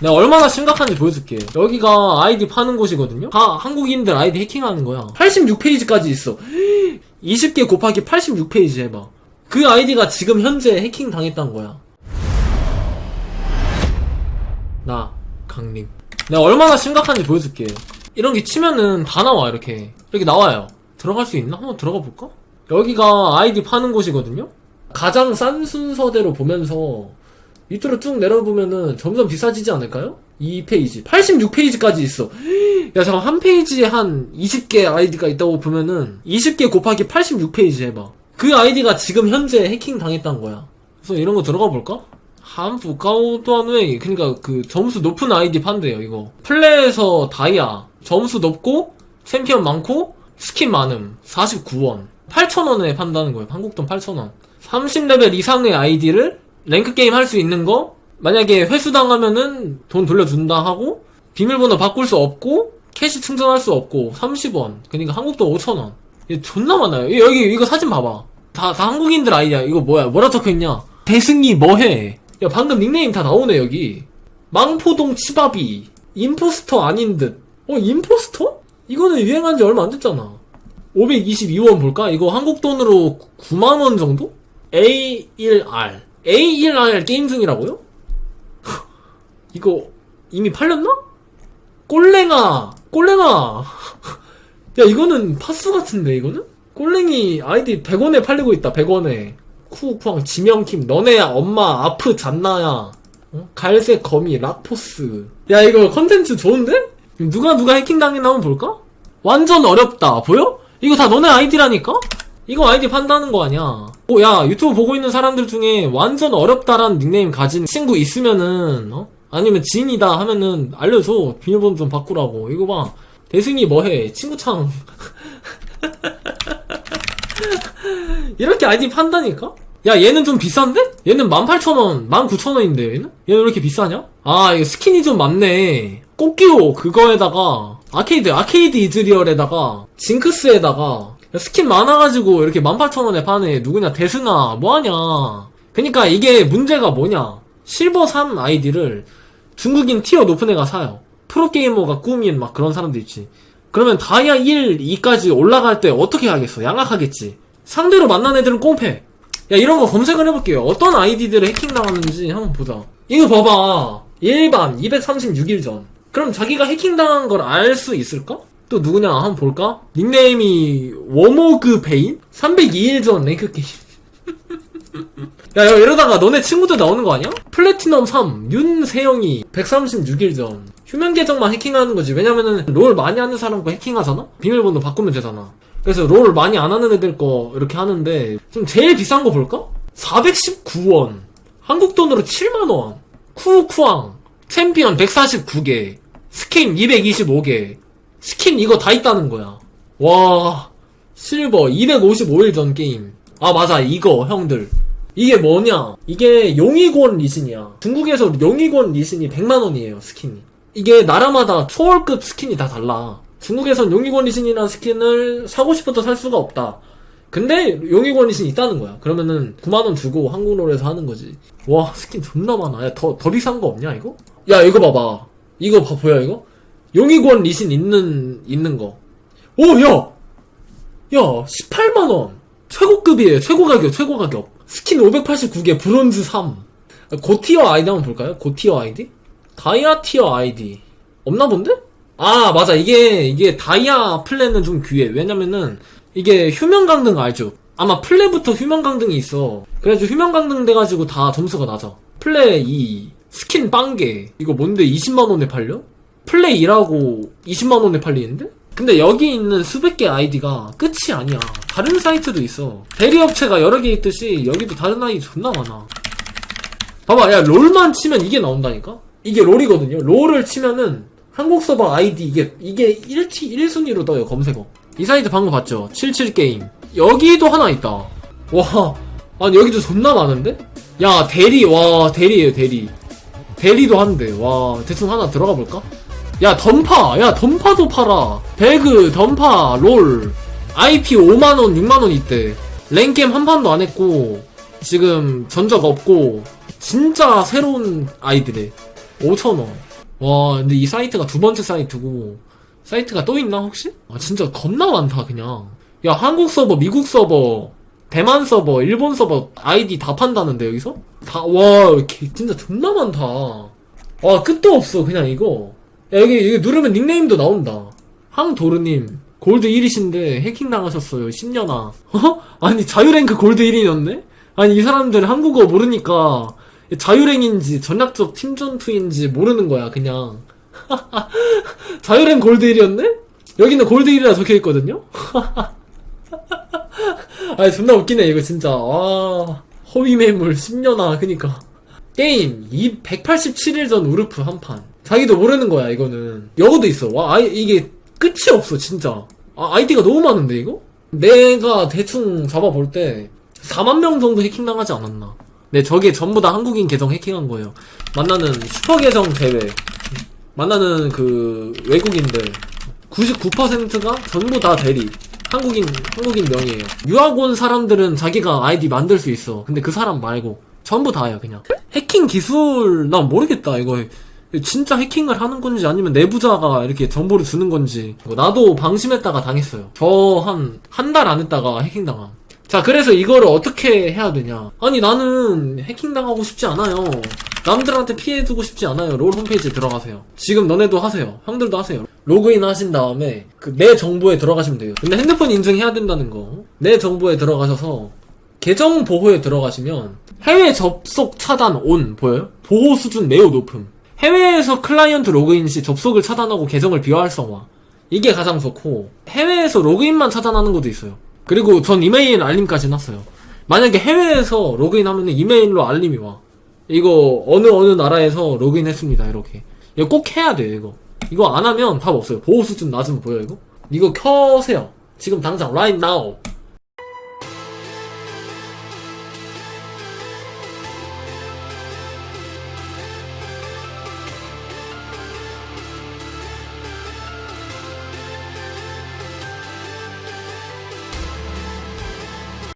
내가 얼마나 심각한지 보여줄게. 여기가 아이디 파는 곳이거든요? 다 한국인들 아이디 해킹하는 거야. 86페이지까지 있어. 20개 곱하기 86페이지 해봐. 그 아이디가 지금 현재 해킹 당했다는 거야. 나, 강림. 내가 얼마나 심각한지 보여줄게. 이런 게 치면은 다 나와, 이렇게. 이렇게 나와요. 들어갈 수 있나? 한번 들어가 볼까? 여기가 아이디 파는 곳이거든요? 가장 싼 순서대로 보면서 밑으로 쭉 내려보면은 점점 비싸지지 않을까요? 2페이지. 86페이지까지 있어. 야, 잠깐, 한 페이지에 한 20개 아이디가 있다고 보면은 20개 곱하기 86페이지 해봐. 그 아이디가 지금 현재 해킹 당했다는 거야. 그래서 이런 거 들어가 볼까? 한부 가오도안웨이 그러니까 그 점수 높은 아이디 판대요 이거 플레이에서 다이아 점수 높고 챔피언 많고 스킨 많음 49원 8,000원에 판다는 거예요 한국 돈 8,000원 30레벨 이상의 아이디를 랭크 게임 할 수 있는 거? 만약에 회수당하면은 돈 돌려준다 하고 비밀번호 바꿀 수 없고 캐시 충전할 수 없고 30원. 그러니까 한국 돈 5,000원. 이게 존나 많아요. 이- 여기 이거 사진 봐봐. 다, 다 한국인들 아이디야. 이거 뭐야? 뭐라 적혀있냐? 대승이 뭐해? 야 방금 닉네임 다 나오네 여기. 망포동 치바비. 임포스터 아닌 듯. 어 임포스터? 이거는 유행한 지 얼마 안 됐잖아. 522원 볼까? 이거 한국 돈으로 9만원 정도? A1R A1R 게임 중이라고요? 이거 이미 팔렸나? 꼴랭아 꼴랭아 야 이거는 파스 같은데 이거는? 꼴랭이 아이디 100원에 팔리고 있다 100원에 쿠쿠왕 지명킴 너네 엄마 아프 잤나야 어? 갈색 거미 락포스 야 이거 컨텐츠 좋은데? 누가 누가 해킹 당했나 한번 볼까? 완전 어렵다 보여? 이거 다 너네 아이디라니까? 이거 아이디 판다는 거 아니야 어, 야 유튜브 보고 있는 사람들 중에 완전 어렵다라는 닉네임 가진 친구 있으면은 어? 아니면 지인이다 하면은 알려줘 비밀번호 좀 바꾸라고 이거 봐 대승이 뭐해 친구창 이렇게 아이디 판다니까? 야 얘는 좀 비싼데? 얘는 18,000원, 19,000원인데 얘는? 얘는 왜 이렇게 비싸냐? 아 이거 스킨이 좀 많네 꽃기호 그거에다가 아케이드 아케이드 이즈리얼에다가 징크스에다가 스킨 많아가지고 이렇게 18,000원에 파네 누구냐? 대승아 뭐하냐? 그니까 이게 문제가 뭐냐? 실버 3 아이디를 중국인 티어 높은 애가 사요. 프로게이머가 꿈인 막 그런 사람도 있지. 그러면 다이아 1, 2까지 올라갈 때 어떻게 하겠어? 양악하겠지. 상대로 만난 애들은 꼼패. 야 이런 거 검색을 해볼게요. 어떤 아이디들을 해킹 당하는지 한번 보자. 이거 봐봐. 일반 236일 전. 그럼 자기가 해킹 당한 걸 알 수 있을까? 또 누구냐 한번 볼까? 닉네임이 워모그 베인? 302일 전 랭크 게임 야, 야 이러다가 너네 친구들 나오는 거 아니야? 플래티넘 3 윤세영이 136일 전 휴면 계정만 해킹하는 거지 왜냐면은 롤 많이 하는 사람 거 해킹하잖아? 비밀번호 바꾸면 되잖아 그래서 롤 많이 안 하는 애들 거 이렇게 하는데 좀 제일 비싼 거 볼까? 419원 한국 돈으로 7만원 쿠쿠왕 챔피언 149개 스킨 225개 스킨 이거 다 있다는 거야. 와 실버 255일 전 게임. 아 맞아 이거 형들. 이게 뭐냐? 이게 용의권 리신이야. 중국에서 용의권 리신이 100만원이에요 스킨이. 이게 나라마다 초월급 스킨이 다 달라. 중국에선 용의권 리신이라는 스킨을 사고 싶어도 살 수가 없다. 근데 용의권 리신이 있다는 거야. 그러면은 9만원 주고 한국롤에서 하는 거지. 와 스킨 존나 많아. 야더더 비싼 거 없냐 이거? 야 이거 봐봐. 이거 봐 보여 이거? 용의권 리신 있는 있는 거 오, 야! 야, 18만 원! 최고급이에요, 최고 가격, 최고 가격. 스킨 589개, 브론즈 3. 고티어 아이디 한번 볼까요? 고티어 아이디? 다이아 티어 아이디. 없나 본데? 아, 맞아. 이게, 이게 다이아 플랜은 좀 귀해. 왜냐면은, 이게 휴면 강등 알죠? 아마 플레부터 휴면 강등이 있어. 그래가지고 휴면 강등 돼가지고 다 점수가 낮아. 플레 2, 스킨 빵개. 이거 뭔데 20만원에 팔려? 플레이 2라고 20만원에 팔리는데? 근데 여기 있는 수백 개 아이디가 끝이 아니야. 다른 사이트도 있어. 대리업체가 여러 개 있듯이 여기도 다른 아이디 존나 많아. 봐봐, 야, 롤만 치면 이게 나온다니까? 이게 롤이거든요. 롤을 치면은 한국 서버 아이디 이게, 이게 1티, 1순위로 떠요, 검색어. 이 사이트 방금 봤죠? 77게임. 여기도 하나 있다. 와, 아니, 여기도 존나 많은데? 야, 대리, 와, 대리에요, 대리. 대리도 한대. 와, 대충 하나 들어가 볼까? 야, 던파! 야, 던파도 팔아. 배그, 던파, 롤. IP 5만원, 6만원 있대. 랭겜 한 판도 안 했고, 지금 전적 없고, 진짜 새로운 아이들에. 5,000원. 와, 근데 이 사이트가 두 번째 사이트고, 사이트가 또 있나, 혹시? 아, 진짜 겁나 많다, 그냥. 야, 한국 서버, 미국 서버, 대만 서버, 일본 서버, 아이디 다 판다는데, 여기서? 다, 와, 개- 진짜 존나 많다. 와, 끝도 없어, 그냥 이거. 야, 여기, 여기 누르면 닉네임도 나온다. 항도르님, 골드 1이신데 해킹 당하셨어요, 10년아. 어? 아니, 자유랭크 골드 1이었네? 아니, 이 사람들 한국어 모르니까, 자유랭인지 전략적 팀전투인지 모르는 거야, 그냥. 자유랭 골드 1이었네? 여기는 골드 1이라 적혀 있거든요? 아니, 존나 웃기네, 이거 진짜. 와, 허위 매물 10년아, 그니까. 게임, 이 187일 전 우르프 한 판. 자기도 모르는 거야, 이거는. 여고도 있어. 와, 아이, 이게 끝이 없어, 진짜. 아, 아이디가 너무 많은데, 이거? 내가 대충 잡아볼 때, 4만 명 정도 해킹당하지 않았나. 네, 저게 전부 다 한국인 계정 해킹한 거예요. 만나는 슈퍼 계정 제외. 만나는 그 외국인들 99%가 전부 다 대리. 한국인 한국인 명이에요. 유학 온 사람들은 자기가 아이디 만들 수 있어. 근데 그 사람 말고 전부 다예요, 그냥. 해킹 기술 난 모르겠다. 이거 진짜 해킹을 하는 건지 아니면 내부자가 이렇게 정보를 주는 건지. 나도 방심했다가 당했어요. 저 한 한 달 안 했다가 해킹 당함. 자, 그래서 이거를 어떻게 해야 되냐? 아니, 나는 해킹당하고 싶지 않아요. 남들한테 피해주고 싶지 않아요. 롤 홈페이지에 들어가세요. 지금 너네도 하세요. 형들도 하세요. 로그인 하신 다음에 그 내 정보에 들어가시면 돼요. 근데 핸드폰 인증해야 된다는 거. 내 정보에 들어가셔서 계정 보호에 들어가시면 해외 접속 차단 온 보여요? 보호 수준 매우 높음. 해외에서 클라이언트 로그인 시 접속을 차단하고 계정을 비활성화. 이게 가장 좋고 해외에서 로그인만 차단하는 것도 있어요. 그리고 전 이메일 알림까지 놨어요. 만약에 해외에서 로그인하면 이메일로 알림이 와. 이거 어느 어느 나라에서 로그인했습니다. 이렇게. 이거 꼭 해야 돼요. 이거. 이거 안 하면 답 없어요. 보호 수준 낮으면 보여 이거? 이거 켜세요. 지금 당장 right now.